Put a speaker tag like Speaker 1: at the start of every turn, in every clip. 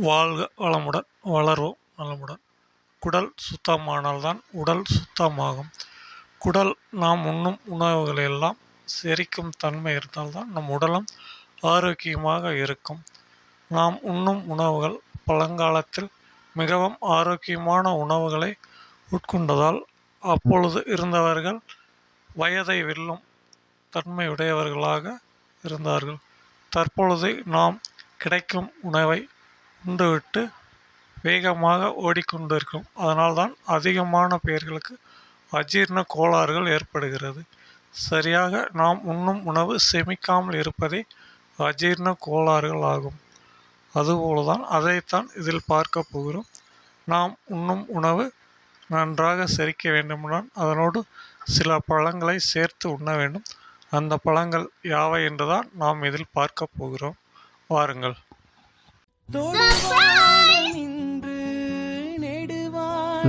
Speaker 1: வாழ்க வளமுடன் வளர்வோம் நலமுடன். குடல் சுத்தமானால்தான் உடல் சுத்தமாகும். குடல் நாம் உண்ணும் உணவுகளெல்லாம் செரிக்கும் தன்மை இருந்தால்தான் நம் உடலும் ஆரோக்கியமாக இருக்கும். நாம் உண்ணும் உணவுகள் பழங்காலத்தில் மிகவும் ஆரோக்கியமான உணவுகளை உட்கொண்டதால் அப்பொழுது இருந்தவர்கள் வயதை வெல்லும் தன்மையுடையவர்களாக இருந்தார்கள். தற்பொழுது நாம் கிடைக்கும் உணவை உண்டுவிட்டு வேகமாக ஓடிக்கொண்டிருக்கும். அதனால்தான் அதிகமான பேர்களுக்கு அஜீரண கோளாறுகள் ஏற்படுகிறது. சரியாக நாம் உண்ணும் உணவு செமிக்காமல் இருப்பதே அஜீரண கோளாறுகள் ஆகும். அதுபோலதான் அதைத்தான் இதில் பார்க்க போகிறோம். நாம் உண்ணும் உணவு நன்றாக செரிக்க வேண்டுமானால் அதனோடு சில பழங்களை சேர்த்து உண்ண வேண்டும். அந்த பழங்கள் யாவை என்றுதான் நாம் இதில் பார்க்க போகிறோம். வாருங்கள்.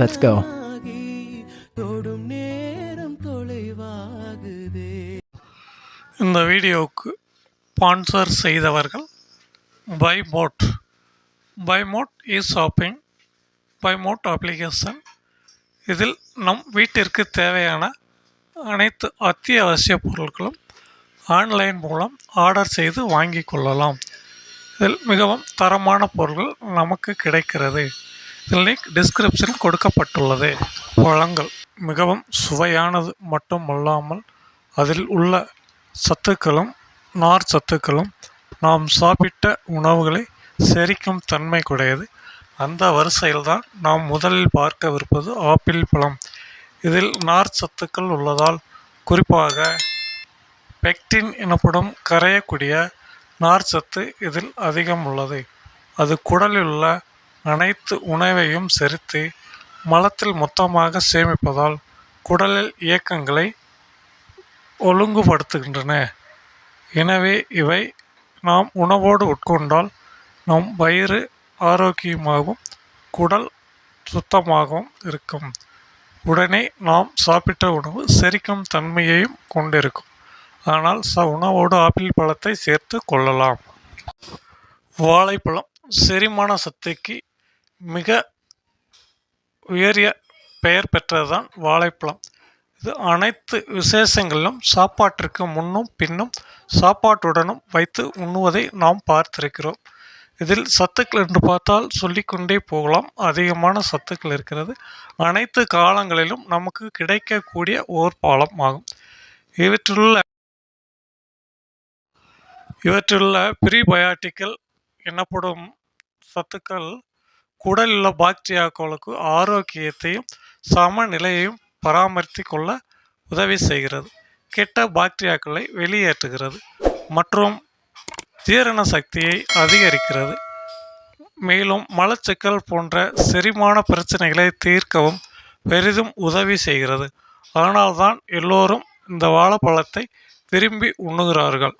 Speaker 2: Let's go.
Speaker 3: தொடும் நேரம் தொலைவாகுதே.
Speaker 1: இந்த வீடியோவுக்கு ஸ்பான்சர் செய்தவர்கள் buy mode buy mode e shopping buy mode application இதில் நம் வீட்டிற்கு தேவையான அனைத்து அத்தியாவசிய பொருட்களும் ஆன்லைன் மூலம் ஆர்டர் செய்து வாங்கிக் கொள்ளலாம். இதில் மிகவும் தரமான பொருட்கள் நமக்கு கிடைக்கிறது. இதில் லிங்க் டிஸ்கிரிப்ஷன் கொடுக்கப்பட்டுள்ளது. பழங்கள் மிகவும் சுவையானது மட்டுமல்லாமல் அதில் உள்ள சத்துக்களும் நார் சத்துக்களும் நாம் சாப்பிட்ட உணவுகளை செரிக்கும் தன்மை கூடையது அந்த வரிசையில்தான் நாம் முதலில் பார்க்கவிருப்பது ஆப்பிள் பழம். இதில் நார் சத்துக்கள் உள்ளதால் குறிப்பாக பெக்டின் எனப்படும் கரையக்கூடிய நார்ச்சத்து இதில் அதிகம் உள்ளது அது குடலில் உள்ள அனைத்து உணவையும் செரித்து மலத்தில் மொத்தமாக சேமிப்பதால் குடலில் இயக்கங்களை ஒழுங்குபடுத்துகின்றன. எனவே இவை நாம் உணவோடு உட்கொண்டால் நம் வயிறு ஆரோக்கியமாகவும் குடல் சுத்தமாகவும் இருக்கும். உடனே நாம் சாப்பிட்ட உணவு செரிக்கும் தன்மையையும் கொண்டிருக்கும். ஆனால் ச உணவோடு ஆப்பிள் பழத்தை சேர்த்து கொள்ளலாம். வாழைப்பழம் செரிமான சக்திக்கு மிக உயரிய பெயர் பெற்றதுதான் வாழைப்பழம். இது அனைத்து விசேஷங்களிலும் சாப்பாட்டிற்கு முன்னும் பின்னும் சாப்பாட்டுடனும் வைத்து உண்ணுவதை நாம் பார்த்திருக்கிறோம். இதில் சத்துக்கள் என்று பார்த்தால் சொல்லிக்கொண்டே போகலாம். அதிகமான சத்துக்கள் இருக்கிறது. அனைத்து காலங்களிலும் நமக்கு கிடைக்கக்கூடிய ஓர் பாலம் ஆகும் இவற்றுள்ள இவற்றிலுள்ள ப்ரீபயாட்டிக்கல் எனப்படும் சத்துக்கள் குடலில் உள்ள பாக்டீரியாக்களுக்கு ஆரோக்கியத்தையும் சமநிலையையும் பராமரித்து கொள்ள உதவி செய்கிறது. கெட்ட பாக்டீரியாக்களை வெளியேற்றுகிறது மற்றும் ஜீரண சக்தியை அதிகரிக்கிறது. மேலும் மலச்சிக்கல் போன்ற செரிமான பிரச்சனைகளை தீர்க்கவும் பெரிதும் உதவி செய்கிறது. அதனால்தான் எல்லோரும் இந்த வாழைப்பழத்தை விரும்பி உண்ணுகிறார்கள்.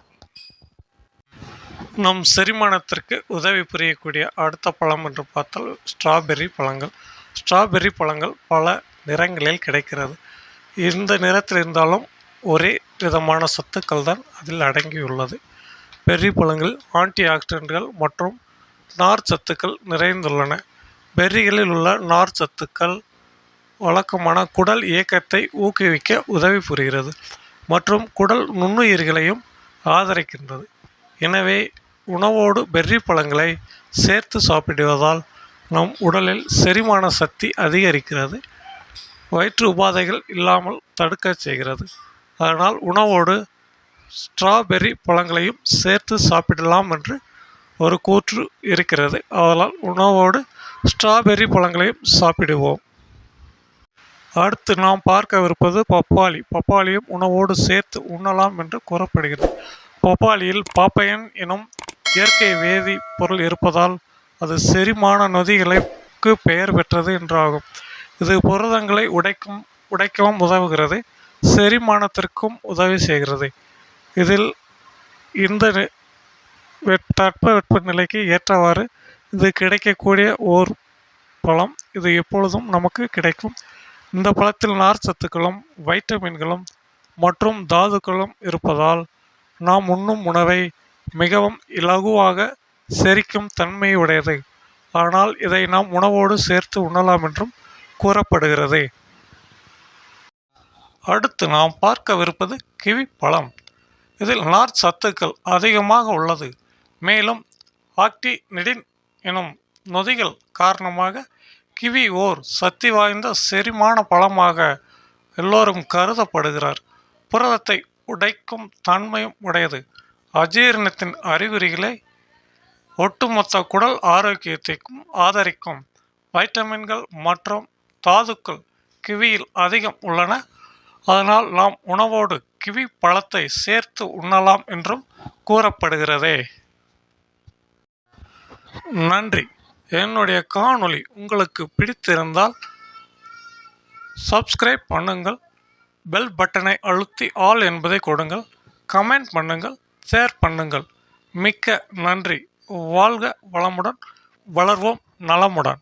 Speaker 1: நம் செரிமானத்திற்கு உதவி புரியக்கூடிய அடுத்த பழம் என்று பார்த்தால் ஸ்ட்ராபெர்ரி பழங்கள். ஸ்ட்ராபெர்ரி பழங்கள் பல நிறங்களில் கிடைக்கிறது. இந்த நிறத்தில் இருந்தாலும் ஒரே விதமான சத்துக்கள் தான் அதில் அடங்கியுள்ளது. பெர்ரி பழங்கள் ஆன்டி ஆக்சிடென்ட்கள் மற்றும் நார் சத்துக்கள் நிறைந்துள்ளன. பெர்ரிகளில் உள்ள நார் சத்துக்கள் வழக்கமான குடல் இயக்கத்தை ஊக்குவிக்க உதவி புரிகிறது மற்றும் குடல் நுண்ணுயிர்களையும் ஆதரிக்கின்றது. எனவே உணவோடு பெர்ரி பழங்களை சேர்த்து சாப்பிடுவதால் நம் உடலில் செரிமான சக்தி அதிகரிக்கிறது. வயிற்று உபாதைகள் இல்லாமல் தடுக்க செய்கிறது. அதனால் உணவோடு ஸ்ட்ராபெர்ரி பழங்களையும் சேர்த்து சாப்பிடலாம் என்று ஒரு கூற்று இருக்கிறது. அதனால் உணவோடு ஸ்ட்ராபெர்ரி பழங்களையும் சாப்பிடுவோம். அடுத்து நாம் பார்க்கவிருப்பது பப்பாளி. பப்பாளியும் உணவோடு சேர்த்து உண்ணலாம் என்று கூறப்படுகிறது. பப்பாளியில் பாப்பையன் எனும் இயற்கை வேதி பொருள் இருப்பதால் அது செரிமான நொதிகளுக்கு பெயர் பெற்றது என்றாகும். இது புரதங்களை உடைக்கும் உடைக்கவும் உதவுகிறது செரிமானத்திற்கும் உதவி செய்கிறது. இதில் இந்த நி- வெப் தட்ப ஏற்றவாறு இது கிடைக்கக்கூடிய ஓர் பழம். இது எப்பொழுதும் நமக்கு கிடைக்கும். இந்த பழத்தில் நார் சத்துக்களும் வைட்டமின்களும் மற்றும் தாதுக்களும் இருப்பதால் நாம் உண்ணும் உணவை மிகவும் இலகுவாக செரிக்கும் தன்மையுடையது. ஆனால் இதை நாம் உணவோடு சேர்த்து உண்ணலாம் என்றும் கூறப்படுகிறது. அடுத்து நாம் பார்க்கவிருப்பது கிவி பழம். இதில் நார் சத்துக்கள் அதிகமாக உள்ளது. மேலும் ஆக்டினிடின் எனும் நொதிகள் காரணமாக கிவி ஓர் சக்தி வாய்ந்த செரிமான பழமாக எல்லோரும் கருதப்படுகிறார். புரதத்தை உடைக்கும் தன்மையும் உடையது. அஜீரணத்தின் அறிகுறிகளை ஒட்டுமொத்த குடல் ஆரோக்கியத்தையும் ஆதரிக்கும். வைட்டமின்கள் மற்றும் தாதுக்கள் கிவியில் அதிகம் உள்ளன. அதனால் நாம் உணவோடு கிவி பழத்தை சேர்த்து உண்ணலாம் என்றும் கூறப்படுகிறதே. நன்றி. என்னுடைய காணொளி உங்களுக்கு பிடித்திருந்தால் சப்ஸ்கிரைப் பண்ணுங்கள். பெல் பட்டனை அழுத்தி ஆல் என்பதை கொடுங்கள். கமெண்ட் பண்ணுங்கள். ஷேர் பண்ணுங்கள். மிக்க நன்றி. வாழ்க வளமுடன். வளர்வோம் நலமுடன்.